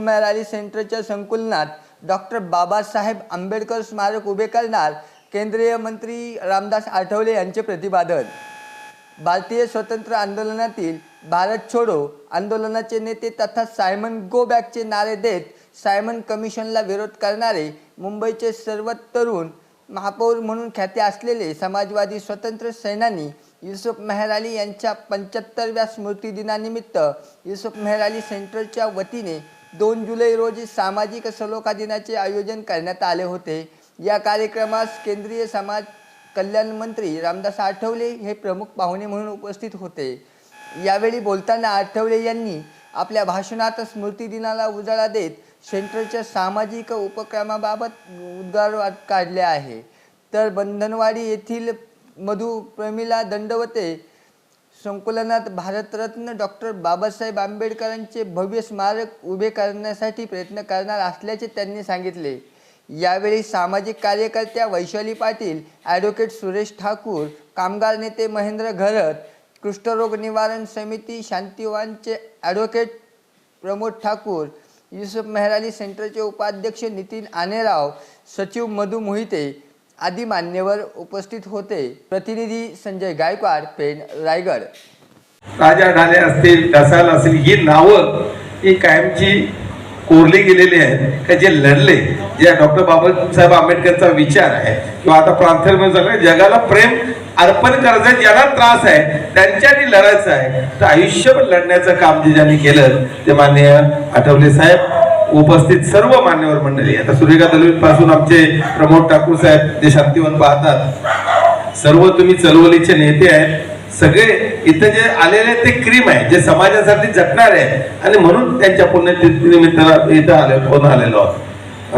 मेहराली सेंटरच्या संकुलनात डॉक्टर बाबासाहेब आंबेडकर स्मारक उभे करणार केंद्रीय मंत्री रामदास आठवले यांचे प्रतिपादन. भारतीय स्वतंत्र आंदोलनातील भारत छोडो आंदोलनाचे नेते तथा सायमन गो बॅकचे नारे देत सायमन कमिशनला विरोध करणारे मुंबईचे सर्व तरुण महापौर म्हणून ख्याती असलेले समाजवादी स्वतंत्र सेनानी युसुफ मेहर अली यांच्या पंच्याहत्तरव्या स्मृतिदिनानिमित्त युसुफ मेहर अली सेंटरच्या वतीने दोन जुलै रोजी सामाजिक सलोखा दिनाचे आयोजन करण्यात आले होते. या कार्यक्रमास केंद्रीय समाज कल्याण मंत्री रामदास आठवले हे प्रमुख पाहुणे म्हणून उपस्थित होते. यावेळी बोलताना आठवले यांनी आपल्या भाषणात स्मृतिदिनाला उजाळा देत सेंटरच्या सामाजिक उपक्रमाबाबत उद्गार काढले आहे. तर बंधनवाडी येथील मधु प्रमिला दंडवते संकुलनात भारतरत्न डॉक्टर बाबासाहेब आंबेडकरांचे भव्य स्मारक उभे करण्यासाठी प्रयत्न करणार असल्याचे त्यांनी सांगितले. यावेळी सामाजिक कार्यकर्त्या वैशाली पाटील ॲडव्होकेट सुरेश ठाकूर कामगार नेते महेंद्र घरत कुष्ठरोग निवारण समिती शांतिवानचे ॲडव्होकेट प्रमोद ठाकूर युसुफ मेहराली सेंटरचे उपाध्यक्ष नितीन आनेराव सचिव मधु मोहिते आदी मान्यवर उपस्थित होते. प्रतिनिधी संजय गायकवाड पेण रायगड. राजा ढाले असतील ढसाल असतील ही नावं ही कायमची कोरली गेलेली आहेत. का जे लढले जे डॉक्टर बाबासाहेब आंबेडकरचा विचार आहे किंवा आता प्रांतमध्ये झालं जगाला प्रेम अर्पण करायचं ज्याला त्रास आहे त्यांच्यानी लढायचं आहे. तर आयुष्यभर लढण्याचं काम जे ज्यांनी केलं ते माननीय आठवले साहेब उपस्थित सर्व मान्यवर मंडळी. आता सूर्यका दलवी पासून आमचे प्रमोद ठाकूर साहेब जे शांतीवन पाहतात. सर्व तुम्ही चळवळीचे नेते आहेत. सगळे इथं जे आलेले ते क्रीम आहे जे समाजासाठी झटणार आहे आणि म्हणून त्यांच्या पुण्यतिथीनिमित्त इथं आले फोन आलेलो आहोत?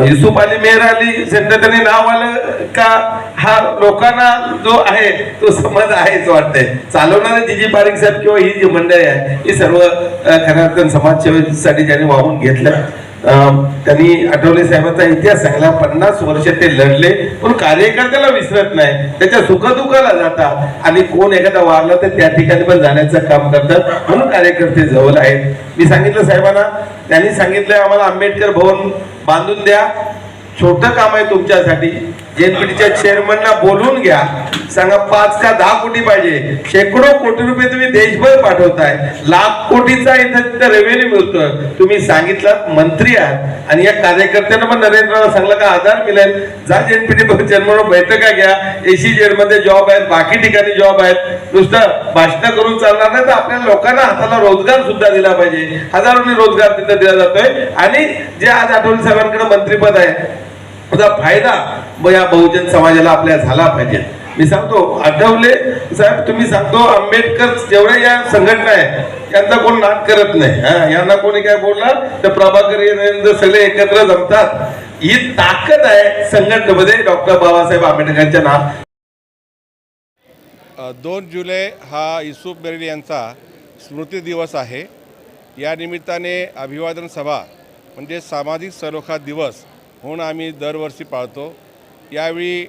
युसुफ अली मेहर अली सेंटर त्यांनी नाव आलं का? हा लोकांना जो आहे तो समज आहेच वाटतंय. चालवणारे जी जी पारिक साहेब किंवा ही जी मंडळी आहे ही सर्व खऱ्या समाजसेवेसाठी ज्यांनी वाहून घेतलं. त्यांनी आठवले साहेबांचा इतिहास सांगला पन्नास वर्ष ते लढले पण कार्यकर्त्याला विसरत नाही. त्याच्या सुखदुःखाला जातात. आणि कोण एखादा वारला तर त्या ठिकाणी पण जाण्याचं काम करतात. म्हणून कार्यकर्ते जवळ आहेत. मी सांगितलं साहेबांना त्यांनी सांगितलं आम्हाला आंबेडकर भवन बांधून द्या. छोटं काम आहे तुमच्यासाठी. जेएनपीटीच्या चेअरमनला बोलून घ्या. सांगा पाच का दहा कोटी पाहिजे. शेकडो कोटी रुपये तुम्ही देशभर पाठवताय. लाख कोटीचा इथं तिथं रेव्हेन्यू मिळतोय. तुम्ही सांगितलं मंत्री आहात. आणि या कार्यकर्त्यांना पण नरेंद्रला सांगलं का आधार मिळेल. जा जेएनपीटी चेअरमन बैठका घ्या. एसी जेडमध्ये जॉब आहेत बाकी ठिकाणी जॉब आहेत. नुसतं भाषण करून चालणार नाही तर आपल्या लोकांना हाताला रोजगार सुद्धा दिला पाहिजे. हजारोनी रोजगार तिथं दिला जातोय. आणि जे आज आठवले साहेबांकडे मंत्रीपद आहे त्याचा फायदा मग या बहुजन समाजाला आपल्या झाला पाहिजे. मी सांगतो आठवले? साहेब तुम्ही सांगतो आंबेडकर जेवढ्या या संघटना आहे यांचा कोण नाद करत नाही. हा यांना कोणी काय बोलणार? तर प्रभाकर सगळे एकत्र जमतात. ही ताकद आहे संघटनेमध्ये डॉक्टर बाबासाहेब आंबेडकरांच्या नाव दोन जुलै हा युसुफ मेरडी यांचा स्मृती दिवस आहे. या निमित्ताने अभिवादन सभा म्हणजे सामाजिक सलोखा दिवस म्हणून आम्ही दरवर्षी पाळतो. यावेळी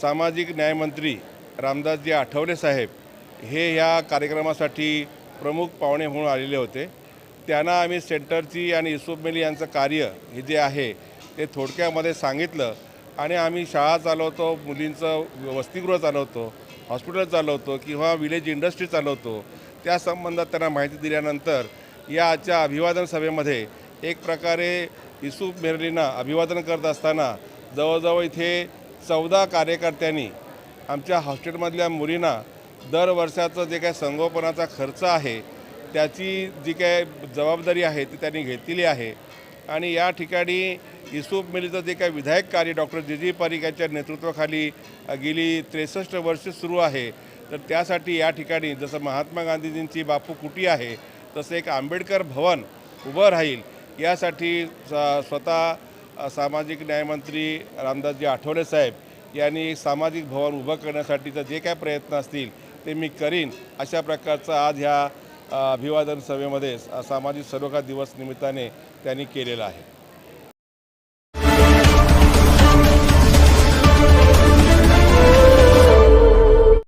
सामाजिक न्यायमंत्री रामदासजी आठवले साहेब हे ह्या कार्यक्रमासाठी प्रमुख पाहुणे म्हणून आलेले होते. त्यांना आम्ही सेंटरची आणि युसुफ मेली यांचं कार्य हे जे आहे ते थोडक्यामध्ये सांगितलं आणि आम्ही शाळा चालवतो मुलींचं वसतिगृह चालवतो हॉस्पिटल चालवतो किंवा विलेज इंडस्ट्री चालवतो. त्या संबंधात त्यांना माहिती दिल्यानंतर या आजच्या अभिवादन सभेमध्ये एक प्रकारे युसुफ मेरलींना अभिवादन करत असताना जवळजवळ इथे चौदा कार्यकर्त्यांनी आमच्या हॉस्टेलमधल्या मुलींना दर वर्षाचं जे काय संगोपनाचा खर्च आहे त्याची जी काय जबाबदारी आहे ती त्यांनी घेतलेली आहे. आणि या ठिकाणी युसुफ मेलीचं जे काय विधायक कार्य डॉक्टर जे जी पारिक यांच्या नेतृत्वाखाली गेली त्रेसष्ट वर्ष सुरू आहे तर त्यासाठी या ठिकाणी जसं महात्मा गांधीजींची बापू कुटी आहे तसं एक आंबेडकर भवन उभं राहील. यासाठी स- स्वतः सामाजिक न्यायमंत्री रामदासजी आठवले साहेब यांनी सामाजिक भवन उभं करण्यासाठीचं जे काय प्रयत्न असतील ते मी करीन. अशा प्रकारचं आज ह्या अभिवादन सभेमध्ये सामाजिक सरोखा दिवस निमित्ताने त्यांनी केलेलं आहे.